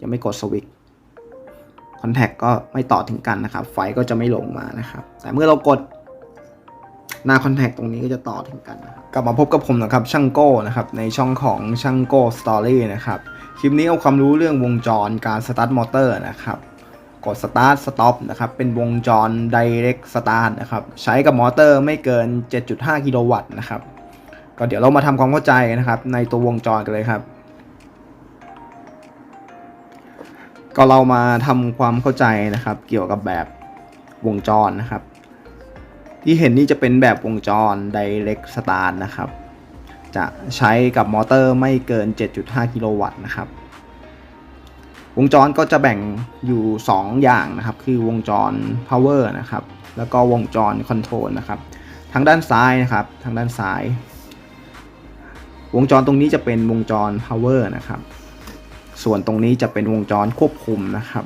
ยังไม่กดสวิตช์คอนแทคก็ไม่ต่อถึงกันนะครับ ไฟก็จะไม่ลงมานะครับ แต่เมื่อเรากดหน้าคอนแทคตรงนี้ก็จะต่อถึงกันนะครับกลับมาพบกับผมนะครับช่างโก้นะครับในช่องของช่างโก้สตอรี่นะครับคลิปนี้เอาความรู้เรื่องวงจรการสตาร์ทมอเตอร์นะครับกด Start Stop นะครับเป็นวงจร Direct Start นะครับใช้กับมอเตอร์ไม่เกิน 7.5 กิโลวัตต์นะครับก็เดี๋ยวเรามาทำความเข้าใจนะครับในตัววงจรกันเลยครับ ก็เรามาทำความเข้าใจนะครับ เกี่ยวกับแบบวงจรนะครับ ที่เห็นนี่จะเป็นแบบวงจร Direct Start นะครับ จะใช้กับมอเตอร์ไม่เกิน 7.5 กิโลวัตต์นะครับ วงจรก็จะแบ่งอยู่ 2 อย่างนะครับ คือวงจร power นะครับ แล้วก็วงจร control นะครับทางด้านซ้ายนะครับ ทางด้านซ้าย วงจรตรงนี้จะเป็นวงจร power นะครับ ส่วนตรงนี้จะเป็นวงจรควบคุมนะครับ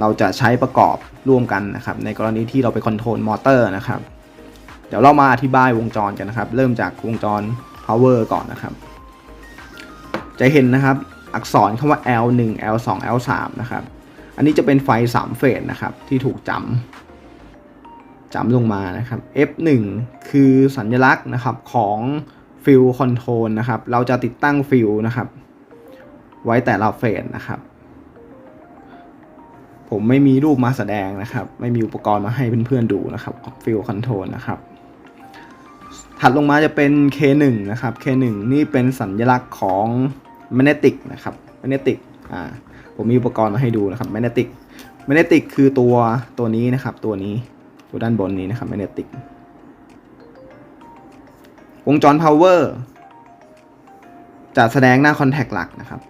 เราจะใช้ประกอบร่วมกันนะครับ ในกรณีที่เราไปคอนโทรลมอเตอร์นะครับ เดี๋ยวเรามาอธิบายวงจรกันนะครับ เริ่มจากวงจร power ก่อนนะครับ จะเห็นนะครับอักษรคำว่า L1 L2 L3 นะครับ อันนี้จะเป็นไฟ 3 เฟสนะครับ ที่ถูกจำจำลงมานะครับ F1 คือสัญลักษณ์นะครับของฟิลคอนโทรลนะครับ เราจะติดตั้งฟิลนะครับ ไว้แต่ละเฟสนะครับ ผมไม่มีรูปมาแสดงนะครับ ไม่มีอุปกรณ์มาให้เพื่อนๆดูนะครับฟิลคอนโทรลนะครับถัดลงมาจะเป็น K1 นะครับ K1 นี่เป็นสัญลักษณ์ของ magnetic นะครับ magnetic อ่าผมมีอุปกรณ์มาให้ดูนะครับ magnetic magnetic คือตัวตัวนี้นะครับ ตัวนี้ตัวด้านบนนี้นะครับ magnetic วงจร power จะแสดงหน้าคอนแทคหลักนะครับ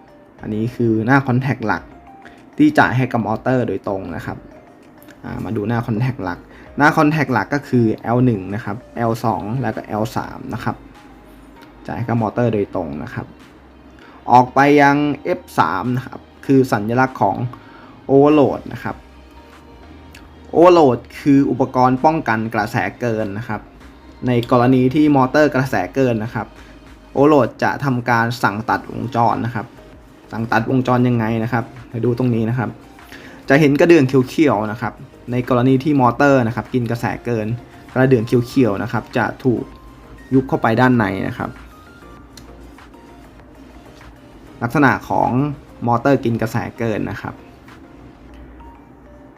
อันนี้คือหน้าคอนแทคหลัก ที่จ่ายให้กับมอเตอร์โดยตรงนะครับามาดูหน้าคอนแทคหลัก หน้าคอนแทคหลักก็คือ L1 นะครับ L2 แล้วก็ L3 นะครับ จ่ายให้กับมอเตอร์โดยตรงนะครับ ออกไปยัง F3 นะครับ คือสัญลักษณ์ของ Overload นะครับ Overload คืออุปกรณ์ป้องกันกระแสเกินนะครับ ในกรณีที่มอเตอร์กระแสเกินนะครับ Overload จะทำการสั่งตัดวงจรนะครับ สั่งตัดวงจรยังไงนะครับให้ดูตรงนี้นะครับ จะเห็นกระเดื่องเขียวๆนะครับ ในกรณีที่มอเตอร์นะครับ กินกระแสเกิน กระเดื่องเขียวๆนะครับ จะถูกยุบเข้าไปด้านในนะครับ ลักษณะของมอเตอร์กินกระแสเกินนะครับ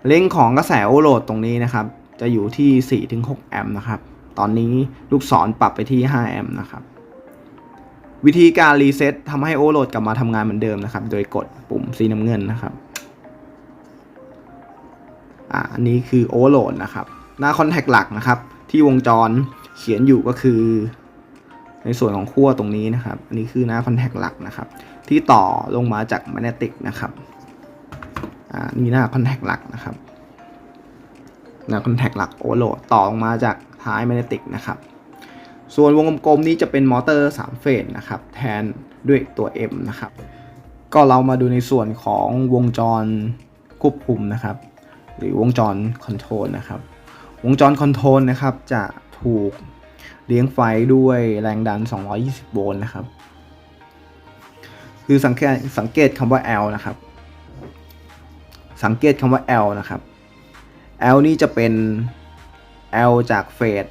เร่งของกระแสโอโหลดตรงนี้นะครับ จะอยู่ที่ 4-6 แอมป์นะครับ ตอนนี้ลูกศรปรับไปที่ 5 แอมป์นะครับ วิธีการรีเซ็ตทำให้โอเวอร์โหลดกลับมาทำงานเหมือนเดิมนะครับ โดยกดปุ่มสีน้ำเงินนะครับอ่าอันนี้คือโอเวอร์โหลดนะครับ หน้าคอนแทคหลักนะครับ ที่วงจรเขียนอยู่ก็คือ ในส่วนของขั้วตรงนี้นะครับ อันนี้คือหน้าคอนแทคหลักนะครับ ที่ต่อลงมาจากแมกเนติกนะครับอ่านี่หน้าคอนแทคหลักนะครับหน้าคอนแทคหลักโอเวอร์โหลดต่อลงมาจากท้ายแมกเนติกนะครับ ส่วนวงกลมๆนี้จะเป็นมอเตอร์ 3 เฟสนะครับ แทนด้วยตัว M นะครับ ก็เรามาดูในส่วนของวงจรควบคุมนะครับ หรือวงจรคอนโทรลนะครับ วงจรคอนโทรลนะครับ จะถูกเลี้ยงไฟด้วยแรงดัน 220 โวลต์นะครับ คือสังเกตสังเกตคำว่า L นะครับ สังเกตคำว่า L นะครับ L นี่จะเป็น L จากเฟส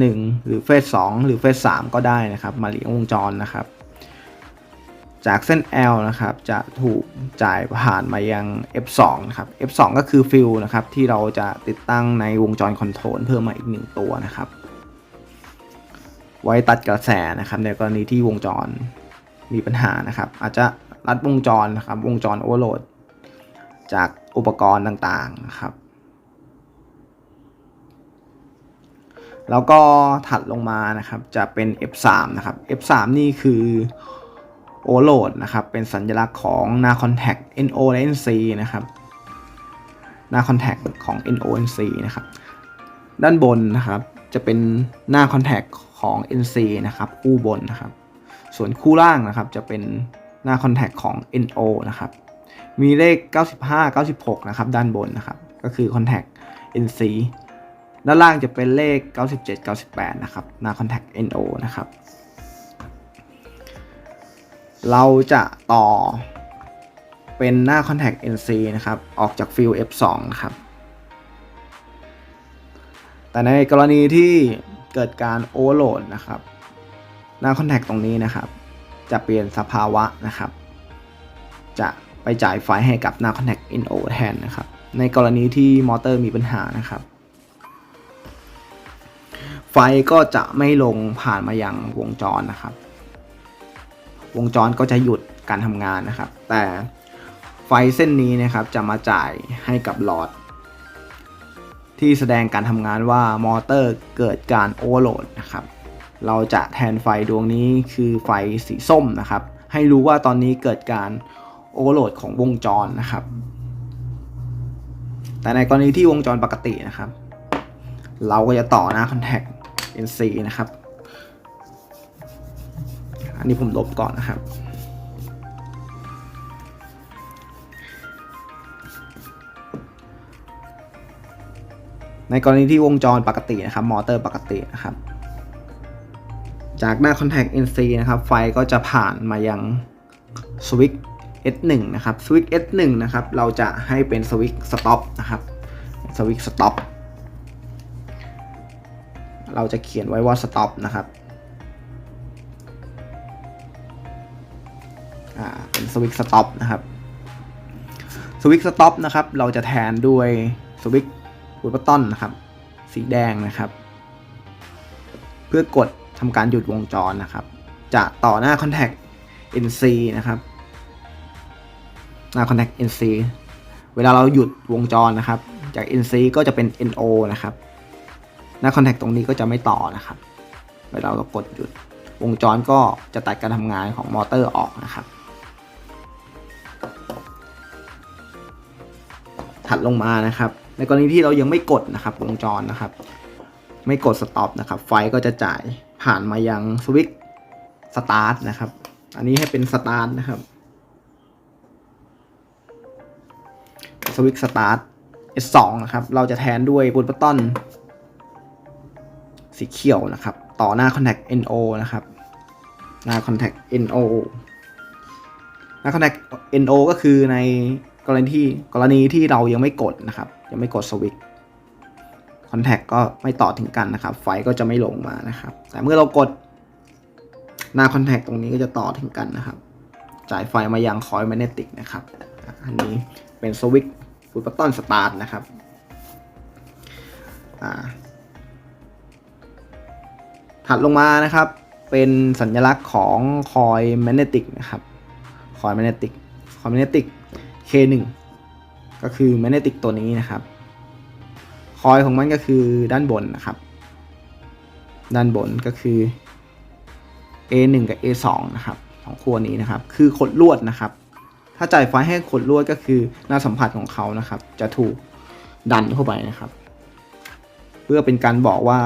1 หรือเฟส2หรือเฟส3ก็ได้นะครับมาเลี้ยงวงจรนะครับ จากเส้น L นะครับจะถูกจ่ายผ่านมายัง F2 นะครับ F2 ก็คือฟิลนะครับที่เราจะติดตั้งในวงจรคอนโทรลเพิ่มมาอีกหนึ่งตัวนะครับ ไว้ตัดกระแสนะครับในกรณีที่วงจรมีปัญหานะครับ อาจจะรัดวงจรนะครับวงจรโอเวอร์โหลดจากอุปกรณ์ต่างๆนะครับ แล้วก็ถัดลงมานะครับจะเป็น F3 นะครับ F3 นี่คือโอโหลดนะครับเป็นสัญลักษณ์ของหน้าคอนแทค NO และ NC นะครับหน้าคอนแทคของ NO NC นะครับ ด้านบนนะครับจะเป็นหน้าคอนแทคของ NC นะครับคู่บนนะครับ ส่วนคู่ล่างนะครับจะเป็นหน้าคอนแทคของ NO นะครับ มีเลข 95 96 นะครับด้านบนนะครับ ก็คือคอนแทค NC ด้านล่างจะเป็นเลข 97 98 นะครับ หน้าคอนแทค NO นะครับ เราจะต่อเป็นหน้า Contact NC นะครับ ออกจากฟิล F2 นะครับ แต่ในกรณีที่เกิดการโอเวอร์โหลดนะครับ หน้า Contact ตรงนี้นะครับ จะเปลี่ยนสภาวะนะครับ จะไปจ่ายไฟให้กับหน้า Contact NO แทนนะครับ ในกรณีที่มอเตอร์มีปัญหานะครับ ไฟก็จะไม่ลงผ่านมายังวงจรนะครับ วงจรก็จะหยุดการทำงานนะครับ แต่ไฟเส้นนี้นะครับจะมาจ่ายให้กับหลอด ที่แสดงการทำงานว่ามอเตอร์เกิดการโอเวอร์โหลดนะครับเราจะแทนไฟดวงนี้คือไฟสีส้มนะครับ ให้รู้ว่าตอนนี้เกิดการโอเวอร์โหลดของวงจรนะครับ แต่ในกรณีที่วงจรปกตินะครับ เราก็จะต่อหน้า Contact NC น nc นะครับ อันนี้ผมลบก่อนนะครับ ในกรณีที่วงจรปกตินะครับ มอเตอร์ปกตินะครับ จากหน้า Contact NC นะครับ ไฟก็จะผ่านมายังสวิตช์ S1 นะครับสวิตช์ S1 นะครับ เราจะให้เป็นสวิตช์ Stop นะครับสวิตช์ Stop เราจะเขียนไว้ว่า Stop นะครับเป็นสวิตช์ Stop นะครับสวิตช์ Stop นะครับ เราจะแทนด้วยสวิตช์บูตบัตตอนนะครับ สีแดงนะครับ เพื่อกดทำการหยุดวงจรนะครับ จะต่อหน้า Contact NC นะครับ หน้า Contact NC เวลาเราหยุดวงจรนะครับ จาก NC ก็จะเป็น NO นะครับ หน้า Contact ตรงนี้ก็จะไม่ต่อนะครับ เวลาเรากดหยุด วงจรก็จะตัดการทำงานของมอเตอร์ออกนะครับ ถัดลงมานะครับ ในกรณีที่เรายังไม่กดนะครับ วงจรนะครับ ไม่กดสต็อปนะครับ ไฟก็จะจ่ายผ่านมายังสวิตช์สตาร์ทนะครับ อันนี้ให้เป็นสตาร์ทนะครับสวิตช์สตาร์ท S2 นะครับ เราจะแทนด้วยบุตบัตตอน สีเขียวนะครับ ต่อหน้า Contact NO นะครับ หน้า Contact NO หน้า Contact NO ก็คือในกรณีที่กรณีที่เรายังไม่กดนะครับ ยังไม่กดสวิตช์ Contact ก็ไม่ต่อถึงกันนะครับ ไฟก็จะไม่ลงมานะครับ แต่เมื่อเรากดหน้า Contact ตรงนี้ก็จะต่อถึงกันนะครับ จ่ายไฟมายังคอยแมกเนติกนะครับ อันนี้เป็นสวิตช์ฟุตบัตตอนสตาร์ทนะครับ อ่า ถัดลงมานะครับ เป็นสัญลักษณ์ของคอยแมกเนติกนะครับคอยแมกเนติกคอยแมกเนติก K1 ก็คือแมกเนติกตัวนี้นะครับ คอยของมันก็คือด้านบนนะครับ ด้านบนก็คือ A1 กับ A2 นะครับของขั้วนี้นะครับ คือขดลวดนะครับ ถ้าจ่ายไฟให้ขดลวดก็คือหน้าสัมผัสของเขานะครับ จะถูกดันเข้าไปนะครับ เพื่อเป็นการบอกว่า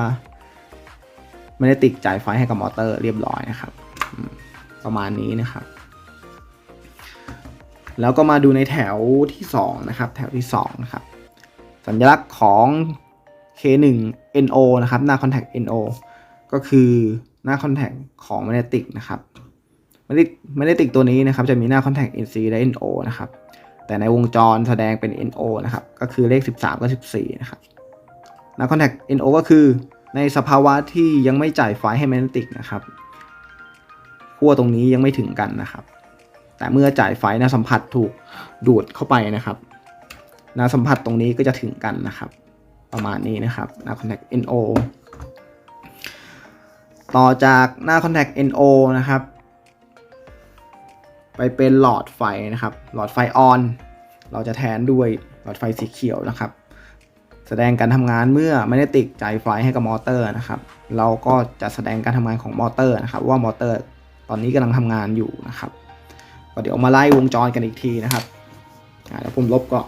ไม่ได้ติดจ่ายไฟให้กับมอเตอร์เรียบร้อยนะครับ ประมาณนี้นะครับ แล้วก็มาดูในแถวที่2นะครับ แถวที่2นะครับ สัญลักษณ์ของ K1 NO นะครับ หน้า Contact NO ก็คือหน้า Contact ของ Magnetic นะครับ Magnetic Magnetic ตัวนี้นะครับ จะมีหน้า Contact NC และ NO นะครับ แต่ในวงจรแสดงเป็น NO นะครับ ก็คือเลข 13 กับ 14 นะครับ หน้า Contact NO ก็คือ ในสภาวะที่ยังไม่จ่ายไฟให้ Magnetic นะครับขั้วตรงนี้ยังไม่ถึงกันนะครับ แต่เมื่อจ่ายไฟน้าสัมผัสถูกดูดเข้าไปนะครับน้าสัมผัสตรงนี้ก็จะถึงกันนะครับ ประมาณนี้นะครับน้า contact NO ต่อจากหน้า contact NO นะครับ ไปเป็นหลอดไฟนะครับ หลอดไฟออน เราจะแทนด้วยหลอดไฟสีเขียวนะครับ แสดงการทำงานเมื่อไม่ได้ติดจ่ายไฟให้กับมอเตอร์นะครับ เราก็จะแสดงการทำงานของมอเตอร์นะครับ ว่ามอเตอร์ตอนนี้กำลังทำงานอยู่นะครับก็เดี๋ยวมาไล่วงจรกันอีกทีนะครับเดี๋ยวผมลบก่อน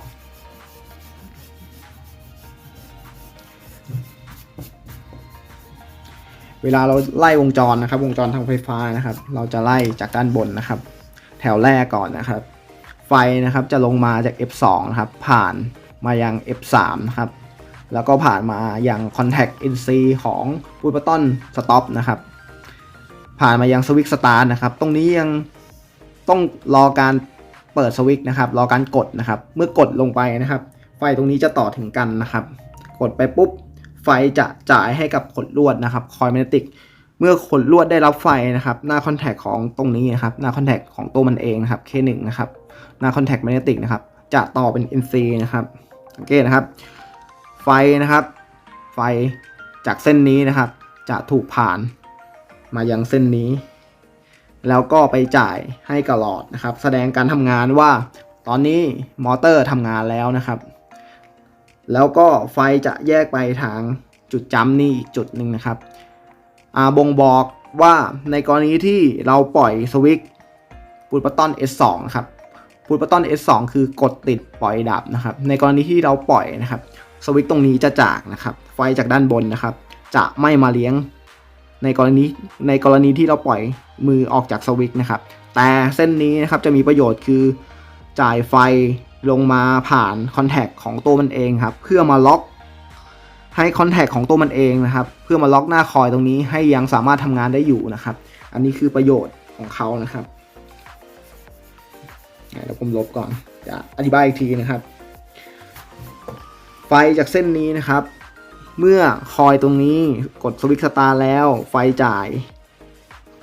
เวลาเราไล่วงจรนะครับ วงจรทางไฟฟ้านะครับ เราจะไล่จากด้านบนนะครับ แถวแรกก่อนนะครับ ไฟนะครับจะลงมาจาก F2 นะครับ ผ่านมายัง F3 นะครับ แล้วก็ผ่านมาอยัง Contact NC ของบูตบัตตอนสต็อปนะครับ ผ่านมายังสวิตช์สตาร์ทนะครับ ตรงนี้ยังต้องรอการเปิดสวิตช์นะครับ รอการกดนะครับ เมื่อกดลงไปนะครับ ไฟตรงนี้จะต่อถึงกันนะครับ กดไปปุ๊บ ไฟจะจ่ายให้กับขดลวดนะครับคอยแมกเนติกเมื่อขดลวดได้รับไฟนะครับ หน้าคอนแทคของตรงนี้นะครับ หน้าคอนแทคของตัวมันเองนะครับ K1 นะครับ หน้าคอนแทคแมกเนติกนะครับ จะต่อเป็น NC นะครับสังเกตนะครับ ไฟนะครับ ไฟจากเส้นนี้นะครับ จะถูกผ่านมายังเส้นนี้ แล้วก็ไปจ่ายให้กับหลอดนะครับ แสดงการทำงานว่าตอนนี้มอเตอร์ทำงานแล้วนะครับ แล้วก็ไฟจะแยกไปทางจุดจัมป์นี่อีกจุดหนึ่งนะครับอาบ่งบอกว่าในกรณีที่เราปล่อยสวิตช์ปูดปัตตอน S2 นะครับปูดปัตตอน S2 คือกดติดปล่อยดับนะครับ ในกรณีที่เราปล่อยนะครับ สวิตตรงนี้จะจากนะครับ ไฟจากด้านบนนะครับ จะไม่มาเลี้ยงในกรณีในกรณีที่เราปล่อยมือออกจากสวิตนะครับ แต่เส้นนี้นะครับจะมีประโยชน์คือจ่ายไฟลงมาผ่านคอนแทคของตัวมันเองครับ เพื่อมาล็อกให้คอนแทคของตัวมันเองนะครับ เพื่อมาล็อกหน้าคอยตรงนี้ให้ยังสามารถทำงานได้อยู่นะครับ อันนี้คือประโยชน์ของเขานะครับเดี๋ยวผมลบก่อนจะอธิบายอีกทีนะครับ ไฟจากเส้นนี้นะครับ เมื่อคอยตรงนี้กดสวิตช์สตาร์แล้ว ไฟจ่าย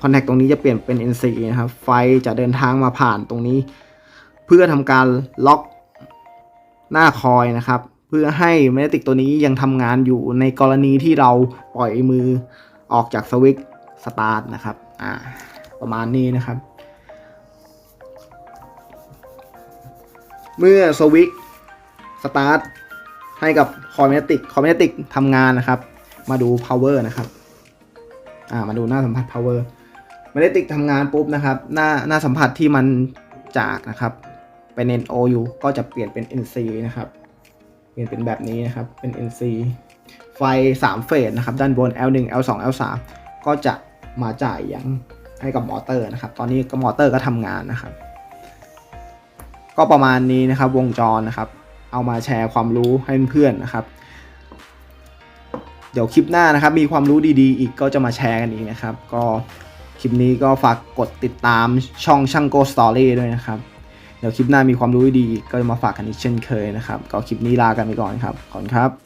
คอนแทคตรงนี้จะเปลี่ยนเป็น NC นะครับ ไฟจะเดินทางมาผ่านตรงนี้ เพื่อทำการล็อกหน้าคอยนะครับ เพื่อให้แมกเนติกตัวนี้ยังทำงานอยู่ในกรณีที่เราปล่อยมือออกจากสวิตช์สตาร์ทนะครับอ่าประมาณนี้นะครับ เมื่อสวิตช์สตาร์ท ให้กับคอมเมติกคอมเมติกทำงานนะครับ มาดู power นะครับ อ่า มาดูหน้าสัมผัส power เมกเนติกทำงานปุ๊บนะครับ หน้าหน้าสัมผัสที่มันจากนะครับ เป็น NO อยู่ก็จะเปลี่ยนเป็น NC นะครับ เปลี่ยนเป็นแบบนี้นะครับ เป็น NC ไฟ 3 เฟสนะครับ ด้านบน L1 L2 L3 ก็จะมาจ่ายยังให้กับมอเตอร์นะครับ ตอนนี้ก็มอเตอร์ก็ทำงานนะครับ ก็ประมาณนี้นะครับวงจรนะครับ เอามาแชร์ความรู้ให้เพื่อนๆนะครับ เดี๋ยวคลิปหน้านะครับ มีความรู้ดีๆ อีกก็จะมาแชร์กันอีกนะครับ ก็คลิปนี้ก็ฝากกดติดตามช่องช่างโกสตอรี่ด้วยนะครับ เดี๋ยวคลิปหน้ามีความรู้ดีๆอีกก็จะมาฝากกันอีกเช่นเคยนะครับ ก็คลิปนี้ลากันไปก่อนครับ ขอบคุณครับ